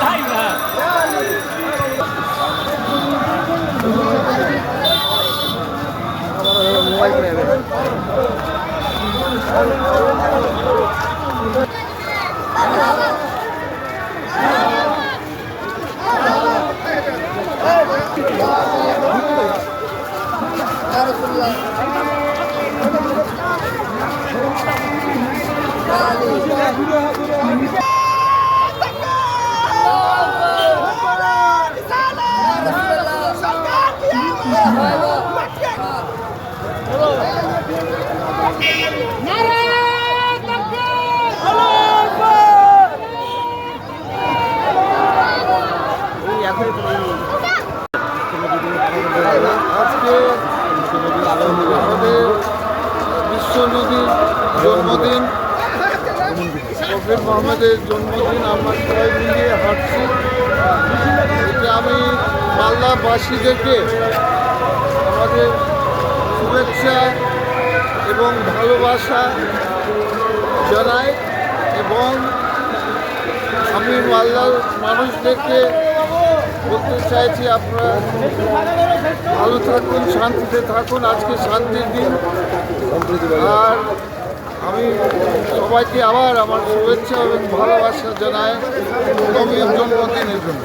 তাই না আজকে আমাদের বিশ্ব নদীর জন্মদিন। শফির মোহাম্মদের জন্মদিন আমরা সবাই মিলিয়ে হাঁটছি। এটা আমি মালদাবাসীদেরকে আমাদের শুভেচ্ছা এবং ভালোবাসা জানাই এবং আমি মালদার মানুষদেরকে বলতে চাইছি, আপনারা ভালো থাকুন, শান্তিতে থাকুন। আজকে শান্তির দিন। আর আমি সবাইকে আবার আমার শুভেচ্ছা এবং ভালোবাসা জানায় জন্মদিনের জন্য।